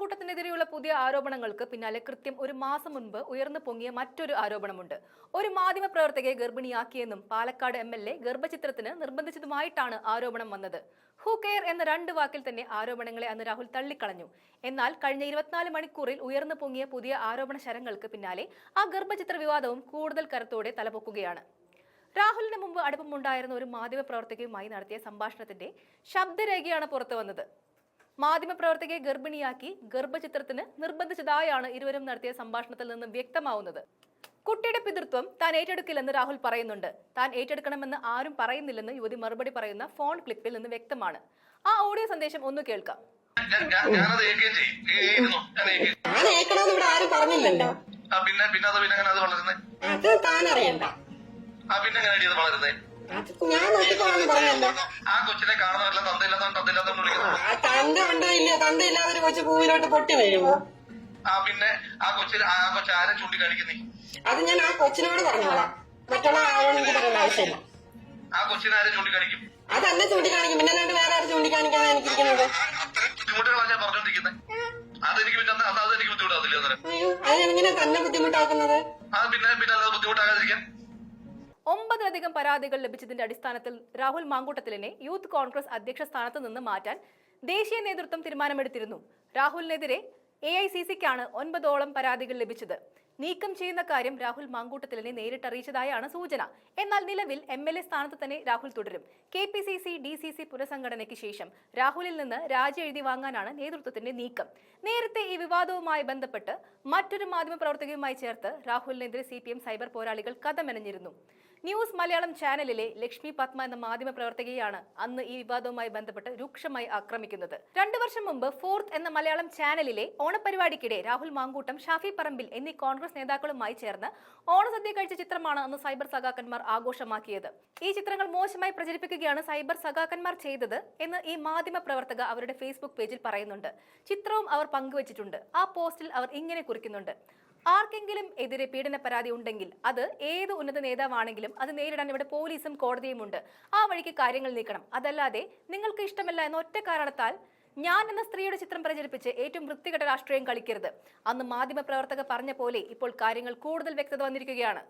മാങ്കൂട്ടത്തിനെതിരെയുള്ള പുതിയ ആരോപണങ്ങൾക്ക് പിന്നാലെ കൃത്യം ഒരു മാസം മുൻപ് ഉയർന്നു പൊങ്ങിയ മറ്റൊരു ആരോപണമുണ്ട്. ഒരു മാധ്യമ പ്രവർത്തകയെ ഗർഭിണിയാക്കിയെന്നും പാലക്കാട് എം എൽ എ ഗർഭചിത്രത്തിന് നിർബന്ധിച്ചതുമായിട്ടാണ് ആരോപണം വന്നത്. ഹു കെയർ എന്ന രണ്ട് വാക്കിൽ തന്നെ ആരോപണങ്ങളെ അന്ന് രാഹുൽ തള്ളിക്കളഞ്ഞു. എന്നാൽ കഴിഞ്ഞ ഇരുപത്തിനാല് മണിക്കൂറിൽ ഉയർന്നു പൊങ്ങിയ പുതിയ ആരോപണ ശരങ്ങൾക്ക് പിന്നാലെ ആ ഗർഭചിത്ര വിവാദവും കൂടുതൽ കരുത്തോടെ തലപൊക്കുകയാണ്. രാഹുലിന് മുമ്പ് അടുപ്പമുണ്ടായിരുന്ന ഒരു മാധ്യമ പ്രവർത്തകയുമായി നടത്തിയ സംഭാഷണത്തിന്റെ ശബ്ദരേഖയാണ് പുറത്തു വന്നത്. മാധ്യമപ്രവർത്തകയെ ഗർഭിണിയാക്കി ഗർഭചിത്രത്തിന് നിർബന്ധിച്ചതായാണ് ഇരുവരും നടത്തിയ സംഭാഷണത്തിൽ നിന്ന് വ്യക്തമാവുന്നത്. കുട്ടിയുടെ പിതൃത്വം താൻ ഏറ്റെടുക്കില്ലെന്ന് രാഹുൽ പറയുന്നുണ്ട്. താൻ ഏറ്റെടുക്കണമെന്ന് ആരും പറയുന്നില്ലെന്ന് യുവതി മറുപടി പറയുന്ന ഫോൺ ക്ലിപ്പിൽ നിന്ന് വ്യക്തമാണ്. ആ ഓഡിയോ സന്ദേശം ഒന്ന് കേൾക്കാം. പിന്നെ പിന്നെ അത് പിന്നെ അത് വളരുന്നേ? അത് താൻ അറിയണ്ട ആ പിന്നെ അങ്ങനെ അത് വളരുന്നത് അത് ഞാൻ നോക്കിക്കോളാന്ന് പറഞ്ഞല്ലോ ആ കൊച്ചിനെ കാണുന്നവരെല്ലാം തന്തയില്ലാത്തവൻ തന്തയില്ലാത്തവൻ വിളിക്കുന്നു. ആ തന്ത ഉണ്ടോ ഇല്ലയോ? തന്ത ഇല്ലാതെ ഒരു കൊച്ചു പൂവിലോട്ട് പൊട്ടി വീഴുമോ ആ പിന്നെ ആ കൊച്ചി ആ കൊച്ചു ആരെ ചൂണ്ടിക്കാണിക്കുന്നേ? അത് ഞാൻ ആ കൊച്ചിനോട് പറഞ്ഞോളാം. മറ്റുള്ള ആളോട് എനിക്ക് പറയേണ്ട ആവശ്യമില്ല. ആ കൊച്ചിനെ ആരെ ചൂണ്ടിക്കാണിക്കും? അതല്ല ചൂണ്ടിക്കാണിക്കും. പിന്നെ അല്ലാണ്ട് വേറെ ആരും ചൂണ്ടിക്കാണിക്കാതെ എനിക്കിരിക്കുന്നത്? അത്രയും ബുദ്ധിമുട്ടുകളാണ് ഞാൻ പറഞ്ഞോണ്ടിരിക്കുന്നത് അതെനിക്ക് പിന്നെ അത് അതെനിക്ക് ബുദ്ധിമുട്ടാവില്ല അന്നേരം? അയ്യോ അതിനെങ്ങനെ തന്നെ ബുദ്ധിമുട്ടാക്കുന്നത്? ആ പിന്നെ പിന്നെ അല്ലാതെ ബുദ്ധിമുട്ടാകാതിരിക്കാൻ? ഒമ്പതിലധികം പരാതികൾ ലഭിച്ചതിന്റെ അടിസ്ഥാനത്തിൽ രാഹുൽ മാങ്കൂട്ടത്തിലിനെ യൂത്ത് കോൺഗ്രസ് അധ്യക്ഷ സ്ഥാനത്ത് നിന്ന് മാറ്റാൻ ദേശീയ നേതൃത്വം തീരുമാനമെടുത്തിരുന്നു. രാഹുലിനെതിരെ എ ഐ സി സിക്കാണ് ഒൻപതോളം പരാതികൾ ലഭിച്ചത്. നീക്കം ചെയ്യുന്ന കാര്യം രാഹുൽ മാങ്കൂട്ടത്തിലിനെ നേരിട്ടറിയിച്ചതായാണ് സൂചന. എന്നാൽ നിലവിൽ എം എൽ എ സ്ഥാനത്ത് തന്നെ രാഹുൽ തുടരും. K P C C D C C പുനഃസംഘടനയ്ക്ക് ശേഷം രാഹുലിൽ നിന്ന് രാജി എഴുതി വാങ്ങാനാണ് നേതൃത്വത്തിന്റെ നീക്കം. നേരത്തെ ഈ വിവാദവുമായി ബന്ധപ്പെട്ട് മറ്റൊരു മാധ്യമപ്രവർത്തകയുമായി ചേർത്ത് രാഹുലിനെതിരെ സി സൈബർ പോരാളികൾ കഥമെനഞ്ഞിരുന്നു. ന്യൂസ് മലയാളം ചാനലിലെ ലക്ഷ്മി പത്മ എന്ന മാധ്യമ പ്രവർത്തകയാണ് അന്ന് ഈ വിവാദവുമായി ബന്ധപ്പെട്ട് രൂക്ഷമായി ആക്രമിക്കുന്നത്. രണ്ടു വർഷം മുമ്പ് ഫോർത്ത് എന്ന മലയാളം ചാനലിലെ ഓണപരിപാടിക്കിടെ രാഹുൽ മാങ്കൂട്ടം ഷാഫി പറമ്പിൽ എന്നീ കോൺഗ്രസ് നേതാക്കളുമായി ചേർന്ന് ഓണസദ്യ കഴിച്ച ചിത്രമാണ് അന്ന് സൈബർ സഖാക്കന്മാർ ആഘോഷമാക്കിയത്. ഈ ചിത്രങ്ങൾ മോശമായി പ്രചരിപ്പിക്കുകയാണ് സൈബർ സഖാക്കന്മാർ ചെയ്തത് എന്ന് ഈ മാധ്യമ പ്രവർത്തക അവരുടെ ഫേസ്ബുക്ക് പേജിൽ പറയുന്നുണ്ട്. ചിത്രവും അവർ പങ്കുവച്ചിട്ടുണ്ട്. ആ പോസ്റ്റിൽ അവർ ഇങ്ങനെ കുറിക്കുന്നുണ്ട്. ആർക്കെങ്കിലും എതിരെ പീഡന പരാതി ഉണ്ടെങ്കിൽ അത് ഏത് ഉന്നത നേതാവാണെങ്കിലും അത് നേരിടാൻ ഇവിടെ പോലീസും കോടതിയും ഉണ്ട്. ആ വഴിക്ക് കാര്യങ്ങൾ നീക്കണം. അതല്ലാതെ നിങ്ങൾക്ക് ഇഷ്ടമല്ല എന്ന ഒറ്റ കാരണത്താൽ ഞാൻ എന്ന സ്ത്രീയുടെ ചിത്രം പ്രചരിപ്പിച്ച് ഏറ്റവും വൃത്തികെട്ട രാഷ്ട്രീയം കളിക്കരുത്. അന്ന് മാധ്യമ പ്രവർത്തക പറഞ്ഞ പോലെ ഇപ്പോൾ കാര്യങ്ങൾ കൂടുതൽ വ്യക്തത വന്നിരിക്കുകയാണ്.